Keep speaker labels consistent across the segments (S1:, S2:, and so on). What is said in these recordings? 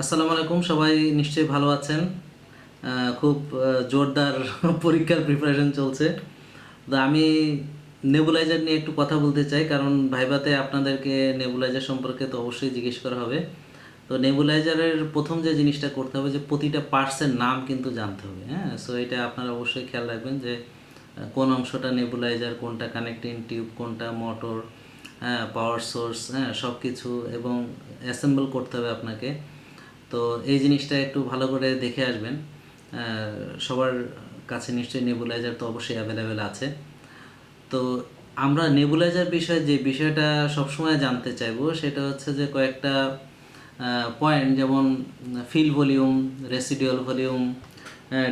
S1: আসসালামু আলাইকুম, সবাই নিশ্চয়ই ভালো আছেন। খুব জোরদার পরীক্ষার প্রিপারেশন চলছে। তো আমি নেবুলাইজার নিয়ে একটু কথা বলতে চাই, কারণ ভাইবাতে আপনাদেরকে নেবুলাইজার সম্পর্কে তো অবশ্যই জিজ্ঞেস করা হবে। তো নেবুলাইজারের প্রথম যে জিনিসটা করতে হবে যে, প্রতিটা পার্টসের নাম কিন্তু জানতে হবে হ্যাঁ? সো এটা আপনারা অবশ্যই খেয়াল রাখবেন যে কোন অংশটা নেবুলাইজার কোনটা কানেক্টিং টিউব কোনটা মোটর হ্যাঁ পাওয়ার সোর্স হ্যাঁ সব কিছু এবং অ্যাসেম্বল করতে হবে আপনাকে। তো এই জিনিসটা একটু ভালো করে দেখে আসবেন। সবার কাছে নিশ্চয়ই নেবুলাইজার তো অবশ্যই অ্যাভেলেবেল আছে। তো আমরা নেবুলাইজার বিষয়ে যে বিষয়টা সবসময় জানতে চাইব, সেটা হচ্ছে যে কয়েকটা পয়েন্ট যেমন fill volume residual volume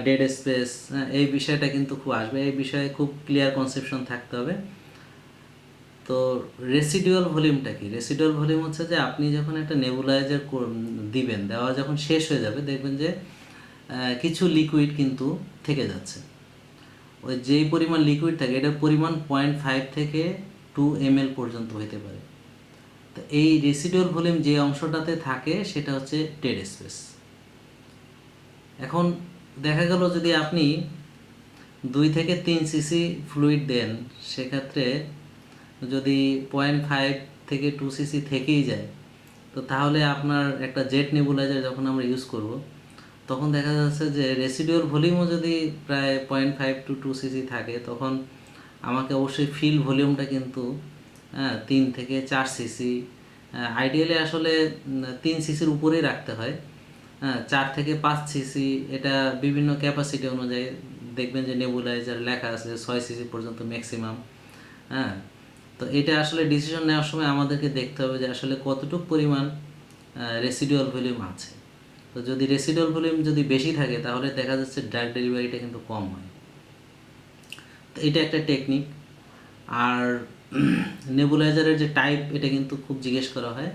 S1: dead space এই বিষয়টা কিন্তু খুব আসবে। এই বিষয়ে খুব ক্লিয়ার কনসেপশন থাকতে হবে। তো রেসিডুয়াল ভলিউমটা কি? রেসিডুয়াল ভলিউম হচ্ছে যে আপনি যখন একটা নেবুলাইজার দিবেন, দেওয়া যখন শেষ হয়ে যাবে, দেখবেন যে কিছু লিকুইড কিন্তু থেকে যাচ্ছে। ওই যেই পরিমাণ লিকুইড থাকে, এটার পরিমাণ পয়েন্ট ফাইভ থেকে টু এম পর্যন্ত হতে পারে। তো এই রেসিডুয়াল ভলিউম যে অংশটাতে থাকে, সেটা হচ্ছে টেড স্পেস এখন দেখা গেল যদি আপনি দুই থেকে তিন সিসি ফ্লুইড দেন, সেক্ষেত্রে যদি পয়েন্ট ফাইভ থেকে টু সিসি থেকেই যায়, তো তাহলে আপনার একটা জেট নেবুলাইজার যখন আমরা ইউজ করব, তখন দেখা যাচ্ছে যে রেসিডিউয়াল ভলিউমও যদি প্রায় point five to two CC থাকে, তখন আমাকে অবশ্যই ফিল ভলিউমটা কিন্তু হ্যাঁ তিন থেকে চার সিসি আইডিয়ালি আসলে তিন সিসির উপরেই রাখতে হয়। হ্যাঁ চার থেকে পাঁচ সিসি এটা বিভিন্ন ক্যাপাসিটি অনুযায়ী দেখবেন যে নেবুলাইজার লেখা আছে, ছয় সিসি পর্যন্ত ম্যাক্সিমাম হ্যাঁ তো এটা আসলে ডিসিশন নেওয়ার সময় আমাদেরকে দেখতে হবে যে আসলে কতটুকু পরিমাণ রেসিডুয়াল ভলিউম আছে। তো যদি রেসিডুয়াল ভলিউম যদি বেশি থাকে, তাহলে দেখা যাচ্ছে ড্রাগ ডেলিভারিটা কিন্তু কম হয়। তো এটা একটা টেকনিক আর নেবুলাইজারের যে টাইপ এটা কিন্তু খুব জিজ্ঞেস করা হয়।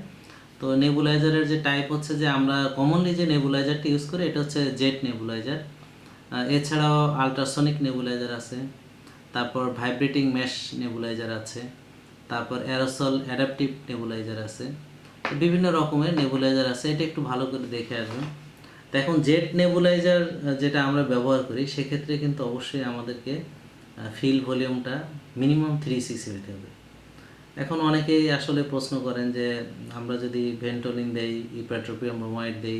S1: তো নেবুলাইজারের যে টাইপ হচ্ছে যে আমরা কমনলি যে নেবুলাইজারটা ইউজ করি, এটা হচ্ছে জেট নেবুলাইজার এছাড়াও আলট্রাসনিক নেবুলাইজার আছে। তারপর ভাইব্রেটিং মেশ নেবুলাইজার আছে। তারপর অ্যারোসল অ্যাডাপটিভ নেবুলাইজার আছে। বিভিন্ন রকমের নেবুলাইজার আছে, এটা একটু ভালো করে দেখে আসবেন। তো এখন জেট নেবুলাইজার যেটা আমরা ব্যবহার করি, সেক্ষেত্রে কিন্তু অবশ্যই আমাদেরকে ফিল ভলিউমটা মিনিমাম থ্রি সিসি হতে হবে। এখন অনেকেই আসলে প্রশ্ন করেন যে, আমরা যদি ভেন্টোলিন দেই ইপ্যাট্রোপিয়াম ব্রোমাইড দেই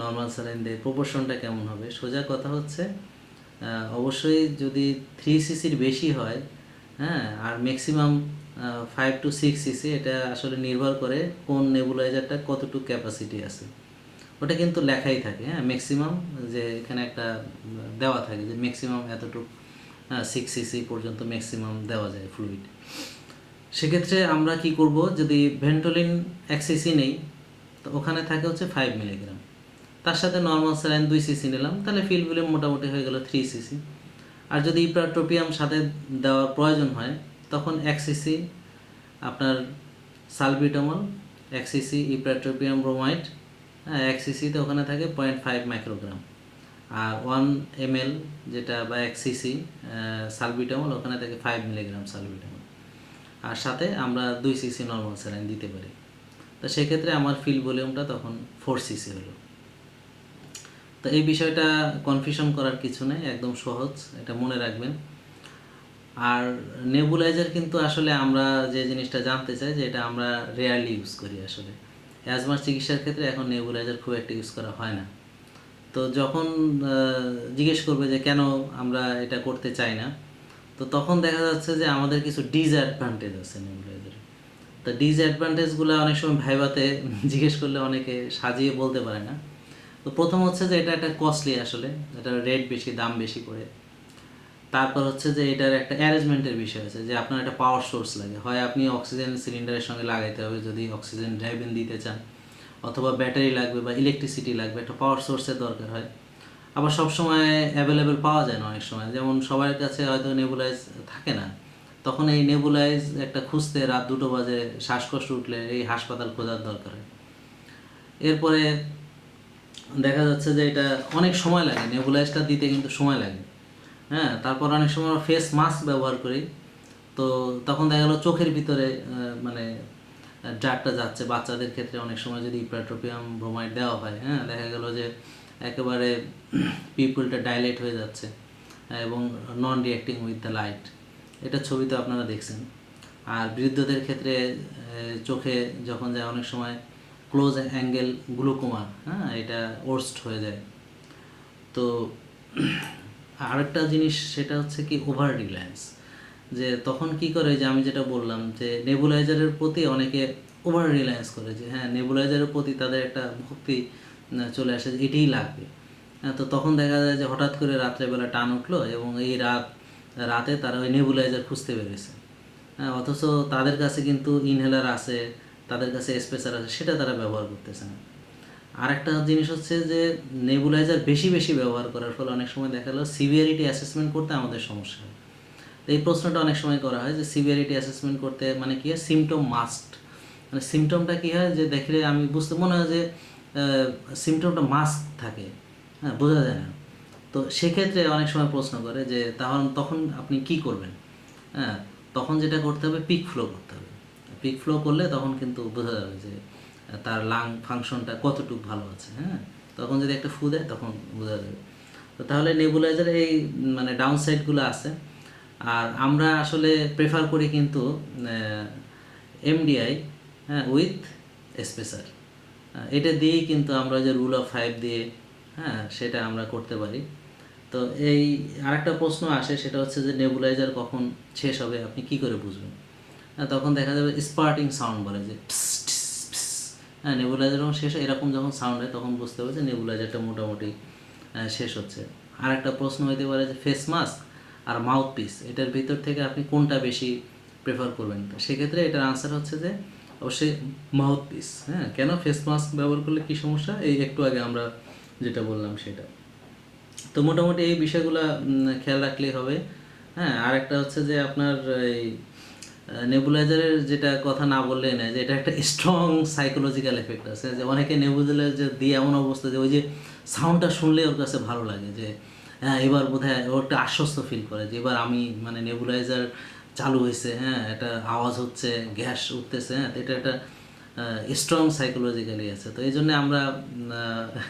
S1: নর্মাল স্যালাইন দেই প্রপোর্শনটা কেমন হবে? সোজা কথা হচ্ছে অবশ্যই যদি থ্রি সিসির বেশি হয় হ্যাঁ আর maximum five to six CC এটা আসলে নির্ভর করে কোন নেবুলাইজারটা কতটুকু ক্যাপাসিটি আছে। ওটা কিন্তু লেখাই থাকে হ্যাঁ ম্যাক্সিমাম যে এখানে একটা দেওয়া থাকে যে ম্যাক্সিমাম এতটুকু সিক্স সিসি পর্যন্ত ম্যাক্সিমাম দেওয়া যায় ফ্লুইড সেক্ষেত্রে আমরা কি করব, যদি ভেন্টোলিন এক সিসি নেই, তো ওখানে থাকে হচ্ছে ফাইভ মিলিগ্রাম তার সাথে নর্মাল স্যালাইন দুই সিসি নিলাম, তাহলে ফিল ভলিউম মোটামুটি হয়ে গেল থ্রি সিসি আর যদি ইপ্রাটোপিয়াম সাথে দেওয়ার প্রয়োজন হয় তখন এক সিসি আপনার সালবিটামল, এক সিসি ইপ্রাটোপিয়াম ব্রোমাইড হ্যাঁ এক সিসিতে ওখানে থাকে পয়েন্ট ফাইভ মাইক্রোগ্রাম। আর ওয়ান এম যেটা বা এক সিসি সালবিটামল, ওখানে থাকে ফাইভ মিলিগ্রাম সালবিটামল। আর সাথে আমরা দুই সিসি নর্মাল স্যালাইন দিতে পারি। তো সেক্ষেত্রে আমার ফিল ভলিউমটা তখন ফোর সিসি হলো। তো এই বিষয়টা কনফিউশন করার কিছু নেই, একদম সহজ, এটা মনে রাখবেন। আর নেবুলাইজার কিন্তু আসলে আমরা যে জিনিসটা জানতে চাই যে এটা আমরা রেয়ারলি ইউজ করি আসলে। অ্যাজমার চিকিৎসার ক্ষেত্রে এখন নেবুলাইজার খুব একটা ইউজ করা হয় না। তো যখন জিজ্ঞেস করবে যে কেন আমরা এটা করতে চাই না, তো তখন দেখা যাচ্ছে যে আমাদের কিছু ডিসঅ্যাডভান্টেজ আছে নেবুলাইজারে তো ডিসঅ্যাডভান্টেজগুলো অনেক সময় ভাইবাতে জিজ্ঞেস করলে অনেকে সাজিয়ে বলতে পারে না। তো প্রথম হচ্ছে যে এটা একটা কস্টলি আসলে, এটা রেট বেশি, দাম বেশি করে। তারপর হচ্ছে যে এটার একটা অ্যারেঞ্জমেন্টের বিষয় আছে, যে আপনার একটা পাওয়ার সোর্স লাগে। হয় আপনি অক্সিজেন সিলিন্ডারের সঙ্গে লাগাইতে হবে, যদি অক্সিজেন ড্রাইভিং দিতে চান, অথবা ব্যাটারি লাগবে বা ইলেকট্রিসিটি লাগবে, একটা পাওয়ার সোর্সের দরকার হয়। আবার সব সময় অ্যাভেলেবেল পাওয়া যায় না অনেক সময়। যেমন সবার কাছে হয়তো নেবুলাইজ থাকে না, তখন এই নেবুলাইজ একটা খুঁজতে রাত দুটো বাজে, শ্বাসকষ্ট উঠলে এই হাসপাতাল খোঁজার দরকার হয়। এরপরে দেখা যাচ্ছে যে এটা অনেক সময় লাগে নেবুলাইজটা দিতে কিন্তু সময় লাগে। হ্যাঁ তারপর অনেক সময় ফেস মাস্ক ব্যবহার করি। তো তখন দেখা গেলো চোখের ভিতরে মানে ড্রাগটা যাচ্ছে। বাচ্চাদের ক্ষেত্রে অনেক সময় যদি ইপ্রাট্রোপিয়াম ব্রোমাইড দেওয়া হয় হ্যাঁ দেখা গেল যে একেবারে পিপুলটা ডাইলেট হয়ে যাচ্ছে এবং non reacting with the light এটা ছবিতে আপনারা দেখছেন। আর বৃদ্ধদের ক্ষেত্রে চোখে যখন যায় অনেক সময় ক্লোজ অ্যাঙ্গেল গ্লুকোমা হ্যাঁ এটা ওর্স্ট হয়ে যায়। তো আরেকটা জিনিস সেটা হচ্ছে কি ওভার রিলায়েন্স যে তখন কি করে যে আমি যেটা বললাম যে নেবুলাইজারের প্রতি অনেকে ওভার রিলায়েন্স করে যে হ্যাঁ নেবুলাইজারের প্রতি তাদের একটা ভক্তি চলে আসে এটাই লাগবে। হ্যাঁ, তো তখন দেখা যায় যে হঠাৎ করে রাত্রেবেলা টান উঠল এবং এই রাত রাতে তারা ওই নেবুলাইজার খুঁজতে পেরেছে হ্যাঁ অথচ তাদের কাছে কিন্তু ইনহেলার আছে তাদের কাছে স্পেসার আছে সেটা তারা ব্যবহার করতেছে না। আরেকটা জিনিস হচ্ছে যে নেবুলাইজার বেশি বেশি ব্যবহার করার ফলে অনেক সময় দেখা গেলো সিভিয়ারিটি অ্যাসেসমেন্ট করতে আমাদের সমস্যা হয়। এই প্রশ্নটা অনেক সময় করা হয় যে সিভিয়ারিটি অ্যাসেসমেন্ট করতে মানে কি হয়? সিমটম মাস্ট মানে সিমটমটা কি হয়? যে দেখলে আমি বুঝতে, মনে হয় যে সিমটমটা মাস্ক থাকে। হ্যাঁ বোঝা যায় না। তো সেক্ষেত্রে অনেক সময় প্রশ্ন করে যে, তাহলে তখন আপনি কি করবেন? হ্যাঁ তখন যেটা করতে হবে পিক ফ্লো করতে হবে। পিক ফ্লো করলে তখন কিন্তু বোঝা যাবে যে তার লাং ফাংশনটা কতটুকু ভালো আছে হ্যাঁ? তখন যদি একটা ফু দেয়, তখন বোঝা যাবে। তো তাহলে নেবুলাইজার এই মানে ডাউন সাইডগুলো আছে। আর আমরা আসলে প্রেফার করি কিন্তু এমডিআই হ্যাঁ উইথ স্পেসার এটা দিয়েই কিন্তু আমরা যে রুল অফ ফাইভ দিয়ে হ্যাঁ সেটা আমরা করতে পারি। তো এই আরেকটা প্রশ্ন আসে, সেটা হচ্ছে যে নেবুলাইজার কখন শেষ হবে, আপনি কি করে বুঝবেন? তখন দেখা যাবে স্পার্টিং সাউন্ড বলে যে। হ্যাঁ নেবুলাইজার যখন শেষ এরকম যখন সাউন্ড হয়, তখন বুঝতে হবে যে নেবুলাইজারটা মোটামুটি শেষ হচ্ছে। আর একটা প্রশ্ন হইতে পারে যে ফেস মাস্ক আর মাউথ পিস এটার ভিতর থেকে আপনি কোনটা বেশি প্রেফার করবেন? সেক্ষেত্রে এটার আনসার হচ্ছে যে অবশ্যই মাউথ পিস হ্যাঁ কেন ফেস মাস্ক ব্যবহার করলে কী সমস্যা? এই একটু আগে আমরা যেটা বললাম সেটা। তো মোটামুটি এই বিষয়গুলো খেয়াল রাখলেই হবে। হ্যাঁ আর একটা হচ্ছে যে আপনার এই নেবুলাইজারের যেটা কথা না বললে না যে এটা একটা স্ট্রং সাইকোলজিক্যাল এফেক্ট আছে। যে অনেকে নেবুলাইজার দিয়ে এমন অবস্থা যে ওই যে সাউন্ডটা শুনলে ওর কাছে ভালো লাগে, যে হ্যাঁ এবার বোধ হয় ও একটা আশ্বস্ত ফিল করে যে, এবার আমি মানে নেবুলাইজার চালু হয়েছে হ্যাঁ একটা আওয়াজ হচ্ছে, গ্যাস উঠতেছে হ্যাঁ এটা একটা স্ট্রং সাইকোলজিক্যালি আছে। তো এই জন্য আমরা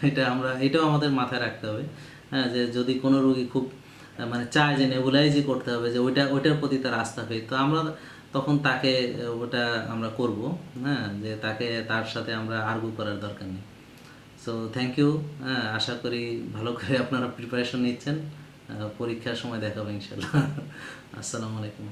S1: এটা আমরা, এটাও আমাদের মাথায় রাখতে হবে হ্যাঁ যে যদি কোনো রুগী খুব মানে চায় যে নেবুলাইজই করতে হবে, যে ওইটা, ওইটার প্রতি তার আস্থা পেয়ে তো আমরা তখন তাকে ওটা আমরা করব হ্যাঁ যে তাকে, তার সাথে আমরা আর্গু করার দরকার নেই। সো থ্যাংক ইউ হ্যাঁ আশা করি ভালো করে আপনারা প্রিপারেশন নিচ্ছেন। পরীক্ষার সময় দেখাবো ইনশাল্লাহ আসসালামু আলাইকুম।